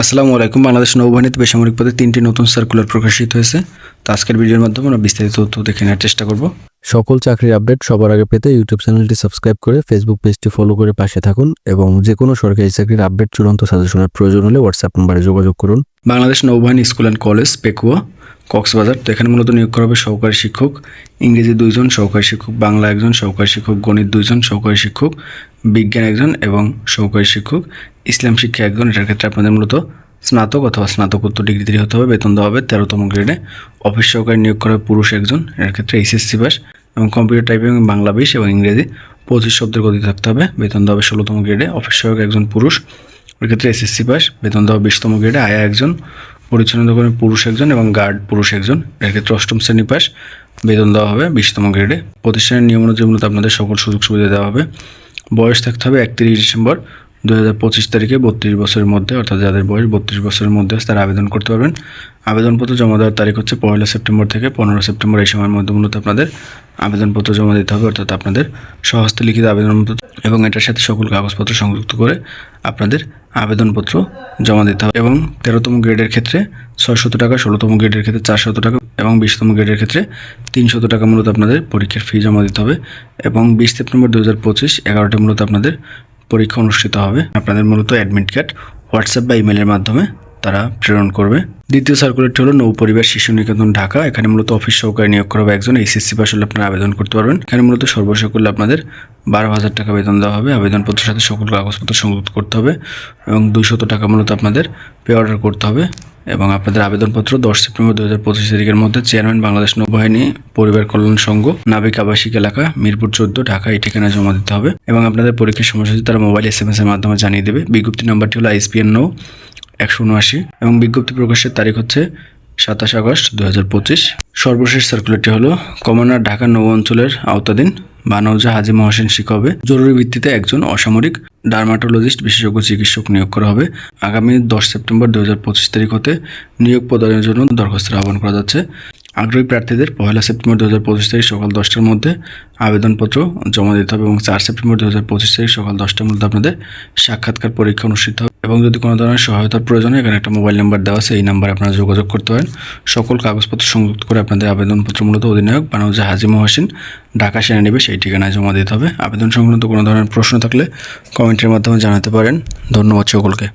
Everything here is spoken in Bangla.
আসসালামু আলাইকুম। বাংলাদেশ নৌবাহিনীতে বেসামরিক পদে তিনটি নতুন সার্কুলার প্রকাশিত হয়েছে। তো আজকের ভিডিওর মাধ্যমে আমরা বিস্তারিত তথ্য দেখে নেওয়ার চেষ্টা করব। সকল চাকরির আপডেট সবার আগে পেতে ইউটিউব চ্যানেলটি সাবস্ক্রাইব করে ফেসবুক পেজটি ফলো করে পাশে থাকুন এবং যে কোনো সরকারি চাকরির আপডেট চূড়ান্ত সাজেশনের প্রয়োজন হলে হোয়াটসঅ্যাপ নম্বরে যোগাযোগ করুন। বাংলাদেশ নৌবাহিনী school and college Pekua Cox's Bazar তো এখানে মূলত নিয়োগ করা হবে সহকারী শিক্ষক। ইংরেজি দুইজন সহকারী শিক্ষক বাংলা একজন সহকারী শিক্ষক গণিত দুইজন সহকারী শিক্ষক বিজ্ঞান একজন এবং সহকারী শিক্ষক। ইসলাম শিক্ষা একজন, এটার ক্ষেত্রে আপনাদের মূলত স্নাতক অথবা স্নাতকোত্তর ডিগ্রি হতে হবে, বেতন দেওয়া হবে তেরোতম গ্রেডে অফিস সহকারী নিয়োগ করা পুরুষ একজন এর ক্ষেত্রে এইচএসসি পাস এবং কম্পিউটার টাইপিং বাংলা বিশ এবং ইংরেজি। পঁচিশ শব্দের গতি থাকতে হবে, বেতন দেওয়া হবে ষোলোতম গ্রেডে অফিস সহায়ক একজন পুরুষ, ওর ক্ষেত্রে এসএসসি পাস বেতন দেওয়া বিশতম গ্রেডে আয়া একজন, পরিচ্ছন্ন কর্মী পুরুষ একজন এবং গার্ড পুরুষ একজন, এর ক্ষেত্রে অষ্টম শ্রেণি পাস বেতন দেওয়া হবে বিশতম গ্রেডে প্রতিষ্ঠানের নিয়ম অনুযায়ী মূলত আপনাদের সকল সুযোগ সুবিধা দেওয়া হবে। বয়স থাকতে হবে একত্রিশ ডিসেম্বর দু হাজার পঁচিশ তারিখে বত্রিশ বছরের মধ্যে, অর্থাৎ যাদের বয়স বত্রিশ বছরের মধ্যে তারা আবেদন করতে পারবেন। আবেদনপত্র জমা দেওয়ার তারিখ হচ্ছে পয়লা সেপ্টেম্বর থেকে পনেরো সেপ্টেম্বর এই সময়ের মধ্যে মূলত আপনাদের আবেদনপত্র জমা দিতে হবে, অর্থাৎ আপনাদের সহস্তে লিখিত আবেদনপত্র এবং এটার সাথে সকল কাগজপত্র সংযুক্ত করে আপনাদের আবেদনপত্র জমা দিতে হবে। এবং তেরোতম গ্রেডের ক্ষেত্রে ছয়শত টাকা, ষোলোতম গ্রেডের ক্ষেত্রে চারশত টাকা এবং বিশতম গ্রেডের ক্ষেত্রে তিনশত টাকা মূলত আপনাদের পরীক্ষার ফি জমা দিতে হবে। এবং বিশ সেপ্টেম্বর দু হাজার পঁচিশ এগারোটা মূলত আপনাদের পরীক্ষা অনুষ্ঠিত হবে। আপনাদের মূলত অ্যাডমিট কার্ড হোয়াটসঅ্যাপ বা ইমেলের মাধ্যমে তারা প্রেরণ করবে। দ্বিতীয় সার্কুলারটি হলো নৌ পরিবার শিশু নিকেতন ঢাকা। এখানে মূলত অফিস সহকারী নিয়োগ করা হবে একজন। এইচএসসি পাস হলে আপনারা আবেদন করতে পারবেন। এখানে মূলত সর্বশেষ করলে আপনাদের বারো হাজার টাকা বেতন দেওয়া হবে। আবেদনপত্রের সাথে সকল কাগজপত্র সংযুক্ত করতে হবে এবং দুইশত টাকা মূলত আপনাদের পে অর্ডার করতে হবে। এবং আপনাদের আবেদনপত্র দশ সেপ্টেম্বর দু হাজার পঁচিশ তারিখের মধ্যে চেয়ারম্যান বাংলাদেশ নৌবাহিনী পরিবার কল্যাণ সংঘ, নাবিক আবাসিক এলাকা, মিরপুর চোদ্দ, ঢাকা এই ঠিকানায় জমা দিতে হবে এবং আপনাদের পরীক্ষার সময়সূচি তারা মোবাইল এস এম এস এর মাধ্যমে জানিয়ে দেবে। বিজ্ঞপ্তি নাম্বারটি হলো আইসপিএন নৌ একশো উনআশি এবং বিজ্ঞপ্তি প্রকাশের তারিখ হচ্ছে সাতাশ আগস্ট দু হাজার পঁচিশ। সর্বশেষ সার্কুলারটি হলো কমান্ডার ঢাকা নৌ অঞ্চলের আওতাধীন বানৌজা হাজি মহাসেন শিক্ষা হবে। জরুরি ভিত্তিতে একজন অসামরিক ডার্মাটোলজিস্ট, বিশেষজ্ঞ চিকিৎসক নিয়োগ করা হবে। আগামী দশ সেপ্টেম্বর দু হাজার পঁচিশ তারিখ হতে নিয়োগ প্রদানের জন্য দরখাস্তের আহ্বান করা যাচ্ছে। আগ্রহী প্রার্থীদের পয়লা সেপ্টেম্বর দু হাজার পঁচিশ তারিখ সকাল দশটার মধ্যে আবেদনপত্র জমা দিতে হবে এবং চার সেপ্টেম্বর দু হাজার পঁচিশ তারিখ সকাল দশটার মধ্যে আপনাদের সাক্ষাৎকার পরীক্ষা অনুষ্ঠিত হবে। এবং যদি কোনো ধরনের সহায়তার প্রয়োজন হয়, এখানে একটা মোবাইল নাম্বার দেওয়া আছে, এই নাম্বারে আপনারা যোগাযোগ করতে পারেন। সকল কাগজপত্র সংযুক্ত করে আপনাদের আবেদনপত্র মূলত অধিনায়ক বানাউজা হাজি মহাসিন ঢাকা সেনা নেবে সেই ঠিকানায় জমা দিতে হবে। আবেদন সংক্রান্ত কোনো ধরনের প্রশ্ন থাকলে কমেন্টের মাধ্যমে জানাতে পারেন। ধন্যবাদ সকলকে।